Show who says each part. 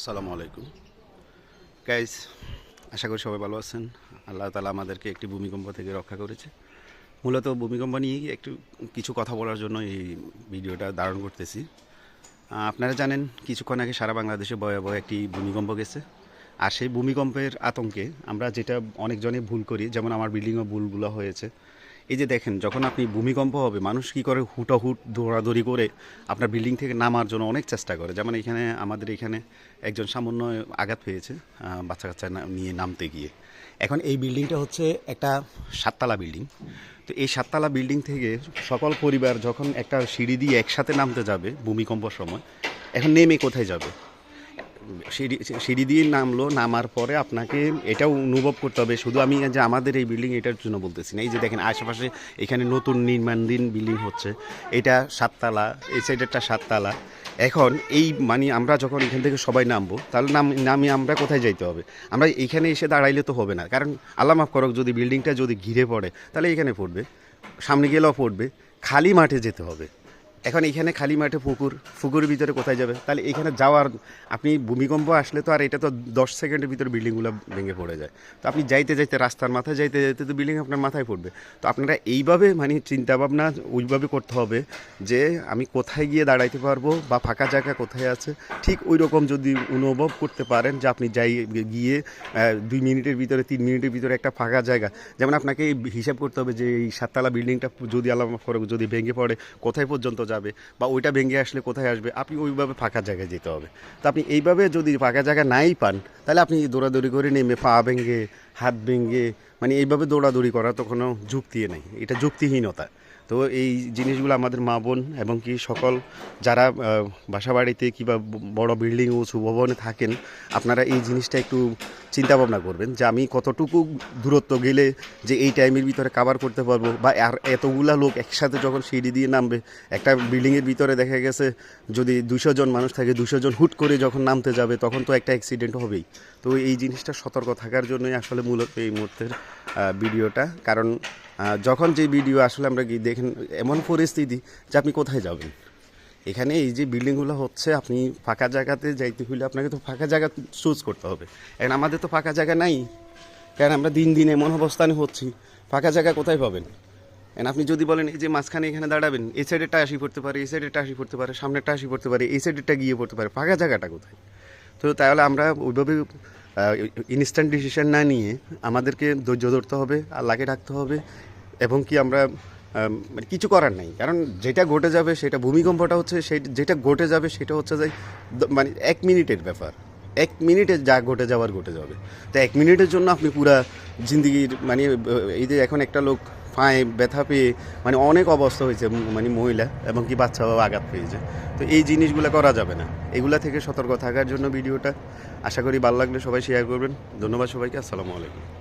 Speaker 1: আসসালামু আলাইকুম। গাইজ আশা করি সবাই ভালো আছেন। আল্লাহ তালা আমাদেরকে একটি ভূমিকম্প থেকে রক্ষা করেছে। মূলত ভূমিকম্প নিয়েই একটু কিছু কথা বলার জন্য এই ভিডিওটা ধারণ করতেছি। আপনারা জানেন, কিছুক্ষণ আগে সারা বাংলাদেশে ভয়াবহ একটি ভূমিকম্প গেছে। আর সেই ভূমিকম্পের আতঙ্কে আমরা যেটা অনেকজনে ভুল করি, যেমন আমার বিল্ডিংও ভুলগুলো হয়েছে এই যে দেখেন, যখন আপনি ভূমিকম্প হবে, মানুষ কি করে হুটাহুট দৌড়াদৌড়ি করে আপনার বিল্ডিং থেকে নামার জন্য অনেক চেষ্টা করে। যেমন এখানে আমাদের এখানে একজন সামান্য আঘাত পেয়েছে বাচ্চা কাচ্চা নিয়ে নামতে গিয়ে। এখন এই বিল্ডিংটা হচ্ছে একটা সাততলা বিল্ডিং। তো এই সাততলা বিল্ডিং থেকে সকল পরিবার যখন একটা সিঁড়ি দিয়ে একসাথে নামতে যাবে ভূমিকম্পর সময়, এখন নেমে কোথায় যাবে? সিঁড়ি সিঁড়ি দিয়ে নামলো, নামার পরে আপনাকে এটাও অনুভব করতে হবে। শুধু আমি যে আমাদের এই বিল্ডিং এটার জন্য বলতেছি না। এই যে দেখেন, আশেপাশে এখানে নতুন নির্মাণাধীন বিল্ডিং হচ্ছে। এটা সাততলা, এই সাইডেরটা সাততলা। এখন এই মানে আমরা যখন এখান থেকে সবাই নামবো, তাহলে নাম, নামে আমরা কোথায় যাইতে হবে? আমরা এখানে এসে দাঁড়াইলে তো হবে না। কারণ আল্লাহ মাফ করক, যদি বিল্ডিংটা যদি ঘিরে পড়ে, তাহলে এখানে পড়বে, সামনে গেলেও পড়বে, খালি মাঠে যেতে হবে। এখন এখানে খালি মাঠে পুকুর, পুকুরের ভিতরে কোথায় যাবে? তাহলে এখানে যাওয়ার, আপনি ভূমিকম্প আসলে তো আর এটা তো দশ সেকেন্ডের ভিতরে বিল্ডিংগুলো ভেঙে পড়ে যায়। তো আপনি যাইতে যাইতে রাস্তার মাথায়, যাইতে যাইতে তো বিল্ডিং আপনার মাথায় পড়বে। তো আপনারা এইভাবে মানে চিন্তাভাবনা ওইভাবে করতে হবে যে আমি কোথায় গিয়ে দাঁড়াইতে পারব বা ফাঁকা জায়গা কোথায় আছে। ঠিক ওই রকম যদি অনুভব করতে পারেন যে আপনি যাই, গিয়ে দুই মিনিটের ভিতরে, তিন মিনিটের ভিতরে একটা ফাঁকা জায়গা। যেমন আপনাকে হিসাব করতে হবে যে এই সাততলা বিল্ডিংটা যদি আল্লাহ মাফ যদি ভেঙে পড়ে, কোথায় পর্যন্ত যাবে বা ওইটা ভেঙে আসলে কোথায় আসবে, আপনি ওইভাবে ফাঁকা জায়গায় যেতে হবে। তো আপনি এইভাবে যদি ফাঁকা জায়গা নাই পান, তাহলে আপনি দৌড়াদৌড়ি করে নেমে পা ভেঙে, হাত ভেঙে মানে এইভাবে দৌড়াদৌড়ি করা তো কোনো যুক্তি নেই। এটা যুক্তিহীনতা। তো এই জিনিসগুলো আমাদের মা বোন এবং কি সকল যারা বাসা বাড়িতে কিংবা বড় বিল্ডিং ও ভবনে থাকেন, আপনারা এই জিনিসটা একটু চিন্তা ভাবনা করবেন যে আমি কতটুকু দূরত্ব গেলে যে এই টাইমের ভিতরে কাভার করতে পারব বা আর এতগুলা লোক একসাথে যখন সিঁড়ি দিয়ে নামবে, একটা বিল্ডিংয়ের ভিতরে দেখা গেছে যদি দুশো জন মানুষ থাকে, দুশো জন হুট করে যখন নামতে যাবে তখন তো একটা অ্যাক্সিডেন্ট হবেই। তো এই জিনিসটা সতর্ক থাকার জন্যই আসলে মূলত এই মুহূর্তের ভিডিওটা কারণ যখন যে ভিডিও আসলে আমরা কি দেখেন, এমন পরিস্থিতি যে আপনি কোথায় যাবেন? এখানে এই যে বিল্ডিংগুলো হচ্ছে, আপনি ফাঁকা জায়গাতে যাইতে হইলে আপনাকে তো ফাঁকা জায়গা চুজ করতে হবে। এখন আমাদের তো ফাঁকা জায়গা নাই। কারণ আমরা দিন দিন এমন অবস্থানে হচ্ছি, ফাঁকা জায়গা কোথায় পাবেন? এন আপনি যদি বলেন, এই যে মাঝখানে এখানে দাঁড়াবেন, এই সাইডেরটা আসি পড়তে পারে, এই সাইডেরটা আসি পড়তে পারে সামনেরটা আসি পড়তে পারে, এই সাইডেরটা গিয়ে পড়তে পারে, ফাঁকা জায়গাটা কোথায়? তো তাহলে আমরা ওইভাবে ইনস্ট্যান্ট ডিসিশন না নিয়ে আমাদেরকে ধৈর্য ধরতে হবে আল্লাহকে ডাকতে হবে। এবং কি আমরা মানে কিছু করার নাই। কারণ যেটা ঘটে যাবে সেটা ভূমিকম্পটা হচ্ছে, সেই, যেটা ঘটে যাবে সেটা হচ্ছে যে মানে এক মিনিটের ব্যাপার। এক মিনিটে যা ঘটে যাওয়ার ঘটে যাবে। তো এক মিনিটের জন্য আপনি পুরা জিন্দগির মানে এই যে এখন একটা লোক পায়ে ব্যথা পেয়ে মানে অনেক অবস্থা হয়েছে মানে মহিলা এবং কি বাচ্চাও আঘাত পেয়েছে। তো এই জিনিসগুলো করা যাবে না। এগুলা থেকে সতর্ক থাকার জন্য ভিডিওটা। আশা করি ভালো লাগলে সবাই শেয়ার করবেন। ধন্যবাদ সবাইকে। আসসালামু আলাইকুম।